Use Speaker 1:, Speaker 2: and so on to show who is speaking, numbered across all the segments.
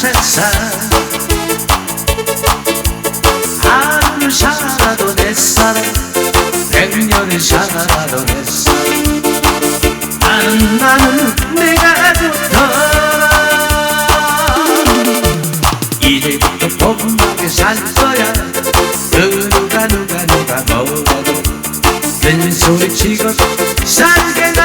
Speaker 1: 세상 한일 살아도 내 사랑 백년을 살아도 내 사랑 나는 나는 내가 좋더라 이제부터 봄나게 살 거야 누가 누가 누가 뭐라도 큰 소리 치고 살게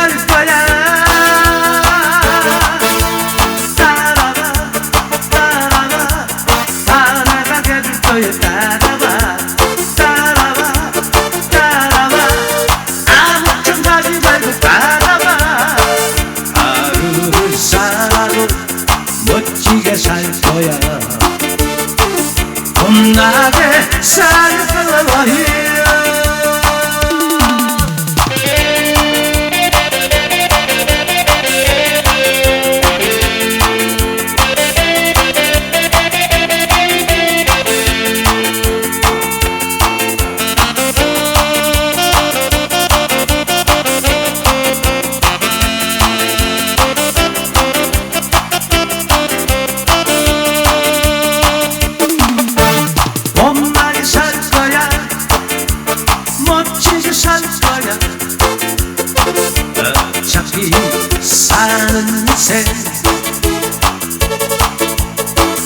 Speaker 1: 봄나게 살 거야 봄나게 사는 새.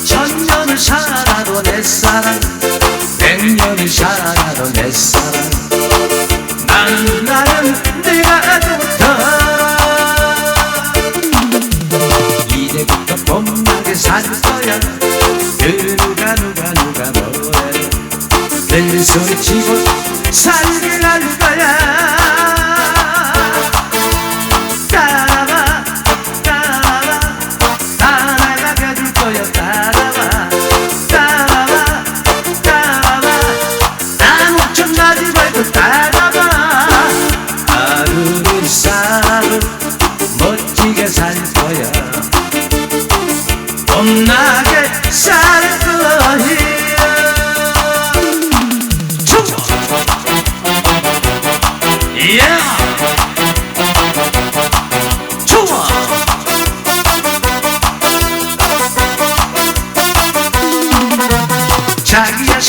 Speaker 1: 천년을 살아도 내 사랑 백년을 살아도 내 사랑. 나는 나는 네가 좋다 이제부터 봄나게 살 거야. 그 누가 누가 누가 뭐래 늘 소리 치고 살게 갈 살 거야. 봄나게 살 거야.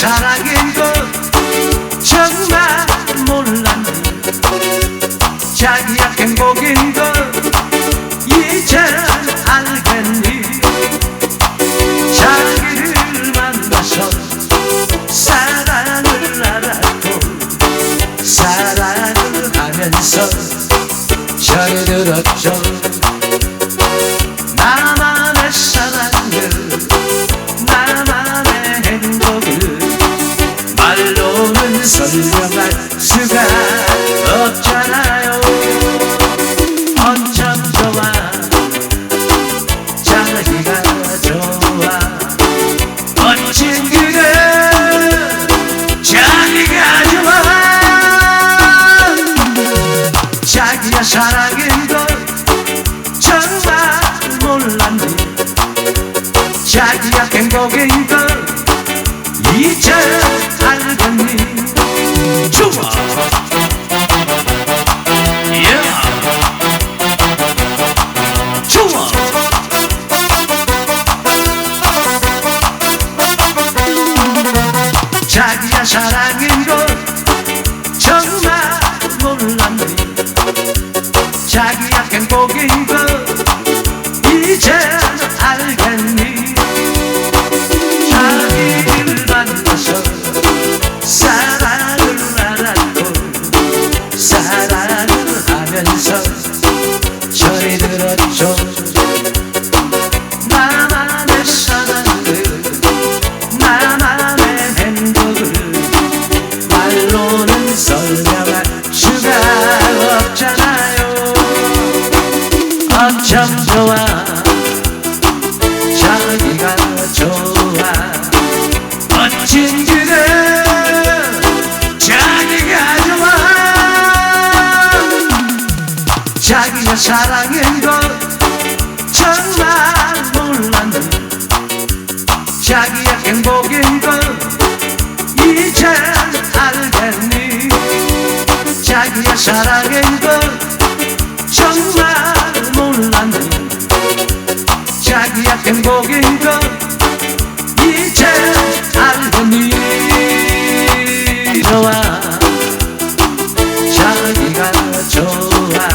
Speaker 1: 사랑인 것 정말 몰랐네. 자기야 행복 try to do the jump. 자기야 사랑인 걸 정말 몰랐네 자기야 행복인 걸 이제 알겠니 좋아 yeah. 좋아 자기 자기야 행복인 어쩜 좋아. 자기가 좋아. 멋진 그대 자기가 좋아. 자기가 사랑인 걸 정말 몰랐네. 자기야 행복인 걸 이제 알겠니 자기야 사랑인 걸 자기야 행복인 걸 이제 알겠니 좋아 자기가 좋아.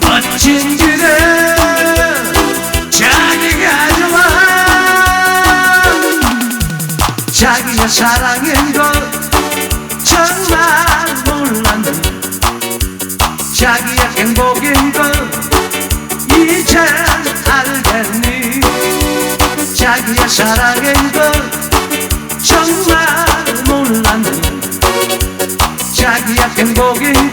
Speaker 1: 멋진 그대 자기가 좋아 자기가 사랑인 걸 정말 몰랐네. 자기야 행복인 걸 이제 알겠니 자기야 사랑인 걸 정말 몰랐니 자기야 행복인